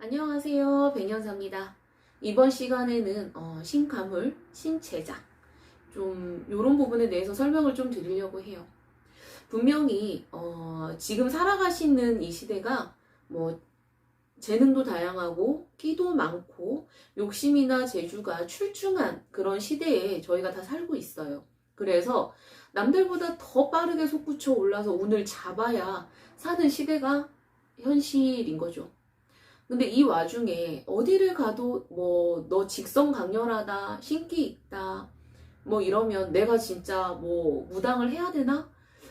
안녕하세요. 백년사입니다. 이번 시간에는 어, 신가물, 신제작 좀 이런 부분에 대해서 설명을 좀 드리려고 해요. 분명히 어, 지금 살아가시는 이 시대가 뭐 재능도 다양하고 끼도 많고 욕심이나 재주가 출중한 그런 시대에 저희가 다 살고 있어요. 그래서 남들보다 더 빠르게 솟구쳐 올라서 운을 잡아야 사는 시대가 현실인 거죠. 근데 이 와중에 어디를 가도 뭐 너 직성 강렬하다, 신기 있다, 뭐 이러면 내가 진짜 뭐 무당을 해야 되나?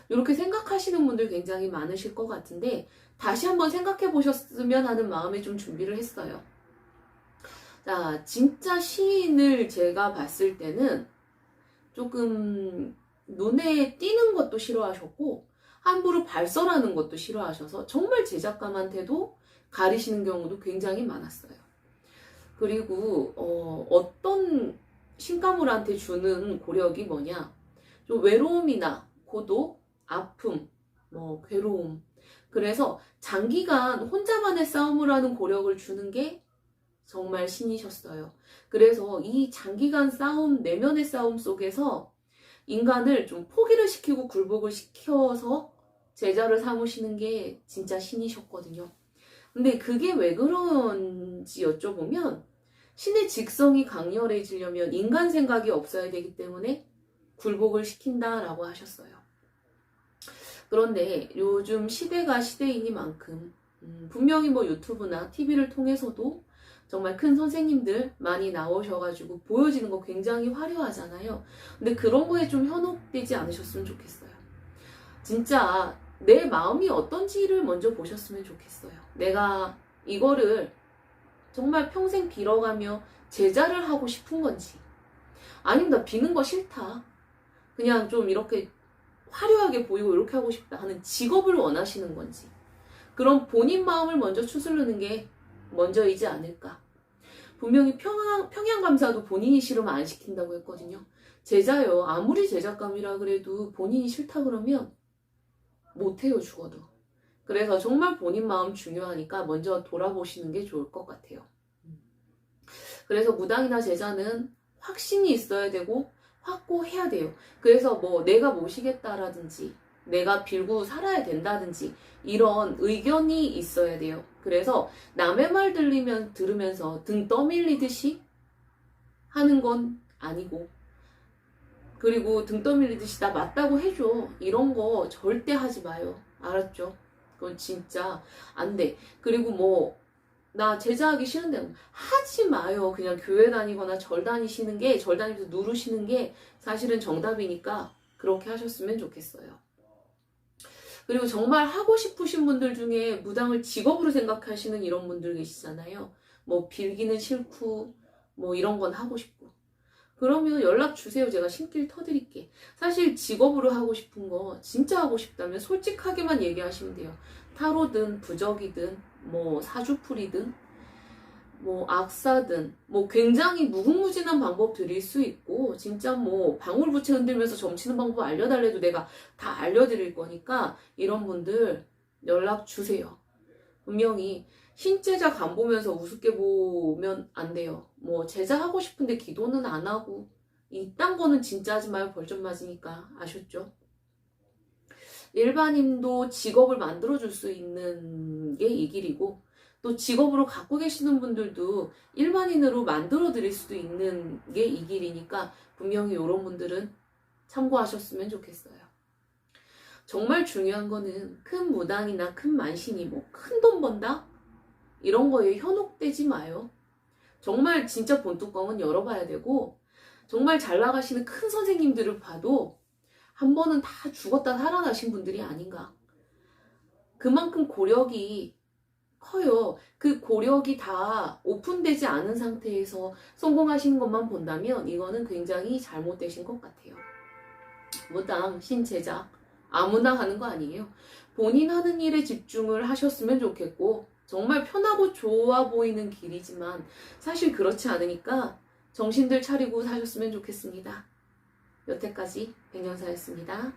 이렇게 생각하시는 분들 굉장히 많으실 것 같은데 다시 한번 생각해 보셨으면 하는 마음에 좀 준비를 했어요. 자, 진짜 시인을 제가 봤을 때는 조금 눈에 띄는 것도 싫어하셨고 함부로 발설하는 것도 싫어하셔서 정말 제작감한테도 가리시는 경우도 굉장히 많았어요. 그리고 어, 떤 신가물한테 주는 고력이 뭐냐? 좀 외로움이나 고독, 아픔, 뭐 괴로움. 그래서 장기간 혼자만의 싸움을 하는 고력을 주는 게 정말 신이셨어요. 그래서 이 장기간 싸움, 내면의 싸움 속에서 인간을 좀 포기를 시키고 굴복을 시켜서 제자를 삼으시는 게 진짜 신이셨거든요. 근데 그게 왜 그런지 여쭤보면 신의 직성이 강렬해지려면 인간 생각이 없어야 되기 때문에 굴복을 시킨다라고 하셨어요. 그런데 요즘 시대가 시대이니만큼 음, 분명히 뭐 유튜브나 TV를 통해서도 정말 큰 선생님들 많이 나오셔가지고 보여지는 거 굉장히 화려하잖아요. 근데 그런 거에 좀 현혹되지 않으셨으면 좋겠어요. 진짜 내 마음이 어떤지를 먼저 보셨으면 좋겠어요. 내가 이거를 정말 평생 빌어가며 제자를 하고 싶은 건지, 아니면 나 비는 거 싫다. 그냥 좀 이렇게 화려하게 보이고 이렇게 하고 싶다 하는 직업을 원하시는 건지, 그런 본인 마음을 먼저 추스르는 게 먼저이지 않을까. 분명히 평양, 평양감사도 본인이 싫으면 안 시킨다고 했거든요. 제자요. 아무리 제작감이라 그래도 본인이 싫다 그러면 못해요, 죽어도. 그래서 정말 본인 마음 중요하니까 먼저 돌아보시는 게 좋을 것 같아요. 그래서 무당이나 제자는 확신이 있어야 되고 확고해야 돼요. 그래서 뭐 내가 모시겠다라든지 내가 빌고 살아야 된다든지 이런 의견이 있어야 돼요. 그래서 남의 말 들리면 들으면서 등 떠밀리듯이 하는 건 아니고 그리고 등 떠밀리듯이 나 맞다고 해줘. 이런 거 절대 하지 마요. 알았죠? 그건 진짜 안 돼. 그리고 뭐, 나 제자하기 싫은데 하지 마요. 그냥 교회 다니거나 절 다니시는 게, 절 다니면서 누르시는 게 사실은 정답이니까 그렇게 하셨으면 좋겠어요. 그리고 정말 하고 싶으신 분들 중에 무당을 직업으로 생각하시는 이런 분들 계시잖아요. 뭐 빌기는 싫고, 뭐 이런 건 하고 싶고. 그러면 연락 주세요. 제가 신길 터드릴게. 사실 직업으로 하고 싶은 거 진짜 하고 싶다면 솔직하게만 얘기하시면 돼요. 타로든 부적이든 뭐 사주풀이든 뭐 악사든 뭐 굉장히 무궁무진한 방법 드릴 수 있고 진짜 뭐 방울부채 흔들면서 점치는 방법 알려달래도 내가 다 알려드릴 거니까 이런 분들 연락 주세요. 분명히 신제자 간 보면서 우습게 보면 안 돼요. 뭐 제자 하고 싶은데 기도는 안 하고 이딴 거는 진짜 하지 마요. 벌점 맞으니까 아셨죠? 일반인도 직업을 만들어줄 수 있는 게 이 길이고 또 직업으로 갖고 계시는 분들도 일반인으로 만들어 드릴 수도 있는 게 이 길이니까 분명히 이런 분들은 참고하셨으면 좋겠어요. 정말 중요한 거는 큰 무당이나 큰 만신이 뭐 큰 돈 번다? 이런 거에 현혹되지 마요. 정말 진짜 본뚜껑은 열어봐야 되고 정말 잘 나가시는 큰 선생님들을 봐도 한 번은 다 죽었다 살아나신 분들이 아닌가. 그만큼 고력이 커요. 그 고력이 다 오픈되지 않은 상태에서 성공하시는 것만 본다면 이거는 굉장히 잘못되신 것 같아요. 무당, 신제자, 아무나 하는 거 아니에요. 본인 하는 일에 집중을 하셨으면 좋겠고, 정말 편하고 좋아 보이는 길이지만, 사실 그렇지 않으니까 정신들 차리고 사셨으면 좋겠습니다. 여태까지 백년사였습니다.